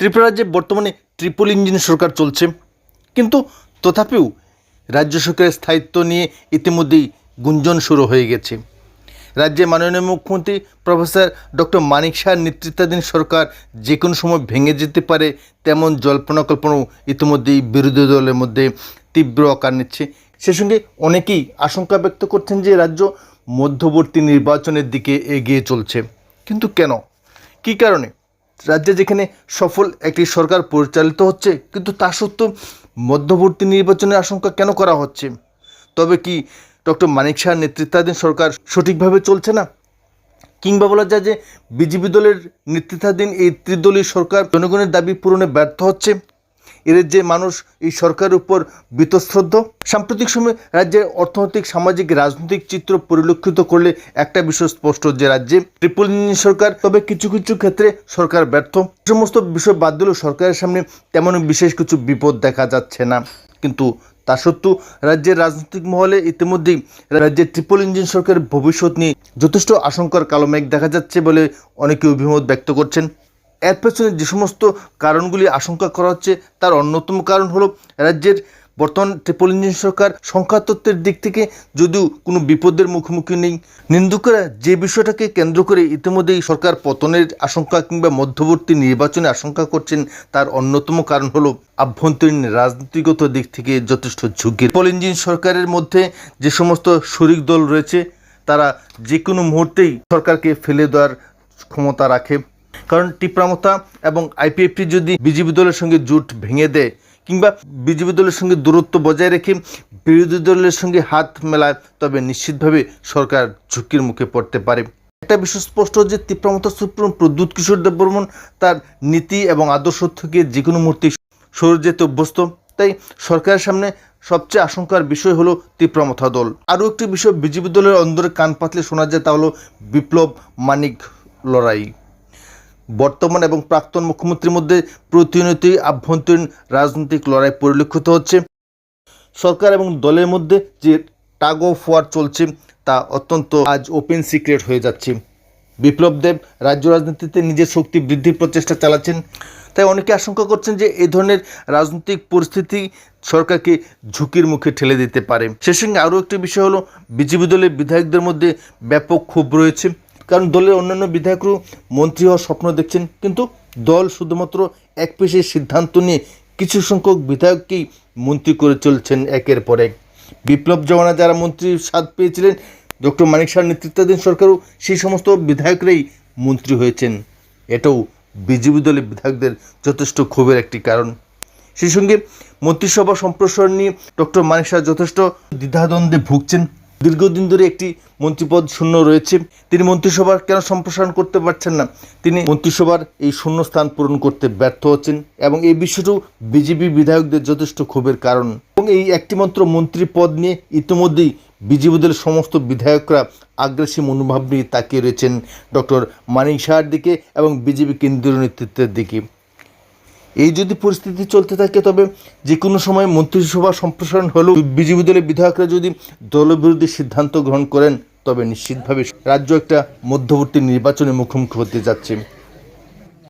ত্রিপুরা রাজ্যে বর্তমানে triple engine সরকার চলছে। কিন্তু তথাপিও রাজ্য সরকারের স্থায়িত্ব নিয়ে ইতিমধ্যেই গুঞ্জন শুরু হয়ে গেছে। রাজ্যের মাননীয় মুখ্যমন্ত্রী প্রফেসর ডক্টর মানিক শাহ নেতৃত্বাধীন সরকার যে কোনো সময় ভেঙে যেতে পারে, তেমন জল্পনা কল্পনাও ইতিমধ্যেই বিরোধী দলের মধ্যে তীব্র আকার নিচ্ছে। সে সঙ্গে অনেকেই আশঙ্কা ব্যক্ত করছেন যে রাজ্য মধ্যবর্তী নির্বাচনের দিকে এগিয়ে চলছে। কিন্তু কেন? কী কারণে? রাজ্যে যেখানে সফল একটি সরকার পরিচালিত হচ্ছে, কিন্তু তা সত্ত্বেও মধ্যবর্তী নির্বাচনের আশঙ্কা কেন করা হচ্ছে? তবে কি ডক্টর মানিক শাহ নেতৃত্বাধীন সরকার সঠিকভাবে চলছে না? কিংবা বলা যায় যে বিজেপি দলের নেতৃত্বাধীন এই ত্রিদলীয় সরকার জনগণের দাবি পূরণে ব্যর্থ হচ্ছে? এর যে মানুষ এই সরকারের উপর বীতশ্রদ্ধ, সাম্প্রতিক সময়ে রাজ্যের অর্থনৈতিক, সামাজিক, রাজনৈতিক চিত্র পরিলক্ষিত করলে একটা বিষয় স্পষ্ট যে রাজ্যে ট্রিপল ইঞ্জিন সরকার, তবে কিছু কিছু ক্ষেত্রে সরকার ব্যর্থ। সমস্ত বিষয় বাদ দিলেও সরকারের সামনে তেমন বিশেষ কিছু বিপদ দেখা যাচ্ছে না। কিন্তু তা সত্ত্বেও রাজ্যের রাজনৈতিক মহলে ইতিমধ্যেই রাজ্যের ট্রিপল ইঞ্জিন সরকারের ভবিষ্যৎ নিয়ে যথেষ্ট আশঙ্কার কালো মেঘ দেখা যাচ্ছে বলে অনেকে অভিমত ব্যক্ত করছেন। এর পেছনে যে সমস্ত কারণগুলি আশঙ্কা করা হচ্ছে, তার অন্যতম কারণ হলো রাজ্যের বর্তমান ট্রিপল ইঞ্জিন সরকার সংখ্যাতত্ত্বের দিক থেকে যদিও কোনো বিপদের মুখোমুখি নেই। নিন্দুকেরা যে বিষয়টাকে কেন্দ্র করে ইতিমধ্যেই সরকার পতনের আশঙ্কা কিংবা মধ্যবর্তী নির্বাচনে আশঙ্কা করছেন, তার অন্যতম কারণ হলো আভ্যন্তরীণ রাজনীতিগত দিক থেকে যথেষ্ট ঝুঁকি ট্রিপল ইঞ্জিন সরকারের মধ্যে যে সমস্ত শরিক দল রয়েছে, তারা যে কোনো মুহূর্তেই সরকারকে ফেলে দেওয়ার ক্ষমতা রাখে। কারণ টিপ্রামতা এবং আইপিএফটি যদি বিজেপি দলের সঙ্গে জোট ভেঙে দেয়, কিংবা বিজেপি দলের সঙ্গে দূরত্ব বজায় রেখে বিরোধী দলের সঙ্গে হাত মেলায়, তবে নিশ্চিতভাবে সরকার ঝুঁকির মুখে পড়তে পারে। একটা বিষয় স্পষ্ট যে তীব্রমতা সুপ্রিম প্রদ্যুৎ কিশোর দেববর্মন তার নীতি এবং আদর্শ থেকে যে কোনো মূর্তি সরে যেতে অভ্যস্ত। তাই সরকারের সামনে সবচেয়ে আশঙ্কার বিষয় হলো তীব্রমথা দল। আরও একটি বিষয়, বিজেপি দলের অন্দরে কান পাতলে শোনা যায়, তা হলো বিপ্লব মানিক লড়াই। বর্তমান এবং প্রাক্তন মুখ্যমন্ত্রীর মধ্যে প্রতিনিয়তই আভ্যন্তরীণ রাজনৈতিক লড়াই পরিলক্ষিত হচ্ছে। সরকার এবং দলের মধ্যে যে টাগ অফ ওয়ার চলছে, তা অত্যন্ত আজ ওপেন সিক্রেট হয়ে যাচ্ছে। বিপ্লব দেব রাজ্য রাজনীতিতে নিজের শক্তি বৃদ্ধির প্রচেষ্টা চালাচ্ছেন। তাই অনেকে আশঙ্কা করছেন যে এই ধরনের রাজনৈতিক পরিস্থিতি সরকারকে ঝুঁকির মুখে ঠেলে দিতে পারে। সে সঙ্গে আরও একটি বিষয় হলো, বিজেপি দলের বিধায়কদের মধ্যে ব্যাপক ক্ষোভ রয়েছে। কারণ দলের অন্যান্য বিধায়করাও মন্ত্রী হওয়ার স্বপ্ন দেখছেন, কিন্তু দল শুধুমাত্র এক পেশে সিদ্ধান্ত নিয়ে কিছু সংখ্যক বিধায়ককেই মন্ত্রী করে চলছেন একের পর এক। বিপ্লব জমানা যারা মন্ত্রীর স্বাদ পেয়েছিলেন, ডক্টর মানিক শাহ নেতৃত্বাধীন সরকারও সেই সমস্ত বিধায়করাই মন্ত্রী হয়েছেন। এটাও বিজেপি দলের বিধায়কদের যথেষ্ট ক্ষোভের একটি কারণ। সেই সঙ্গে মন্ত্রিসভা সম্প্রসারণ নিয়ে ডক্টর মানিক শাহ যথেষ্ট দ্বিধাদ্বন্দ্বে ভুগছেন। দীর্ঘদিন ধরে একটি মন্ত্রিপদ শূন্য রয়েছে। তিনি মন্ত্রিসভার কেন সম্প্রসারণ করতে পারছেন না? তিনি মন্ত্রিসভার এই শূন্য স্থান পূরণ করতে ব্যর্থ হচ্ছেন এবং এই বিষয়টিও বিজেপি বিধায়কদের যথেষ্ট ক্ষোভের কারণ। এবং এই একটিমাত্র মন্ত্রী পদ নিয়ে ইতিমধ্যেই বিজেপি দলের সমস্ত বিধায়করা আগ্রাসী মনোভাব নিয়ে তাকিয়ে রয়েছেন ডক্টর মানিক শাহর দিকে এবং বিজেপি কেন্দ্রীয় নেতৃত্বের দিকে। এই যদি পরিস্থিতি চলতে থাকে, তবে যে কোনো সময় মন্ত্রিসভা সম্প্রসারণ হলেও বিজেপি দলের বিধায়করা যদি দলবিরোধী সিদ্ধান্ত গ্রহণ করেন, তবে নিশ্চিতভাবে রাজ্য একটা মধ্যবর্তী নির্বাচনে মুখোমুখি হতে যাচ্ছে।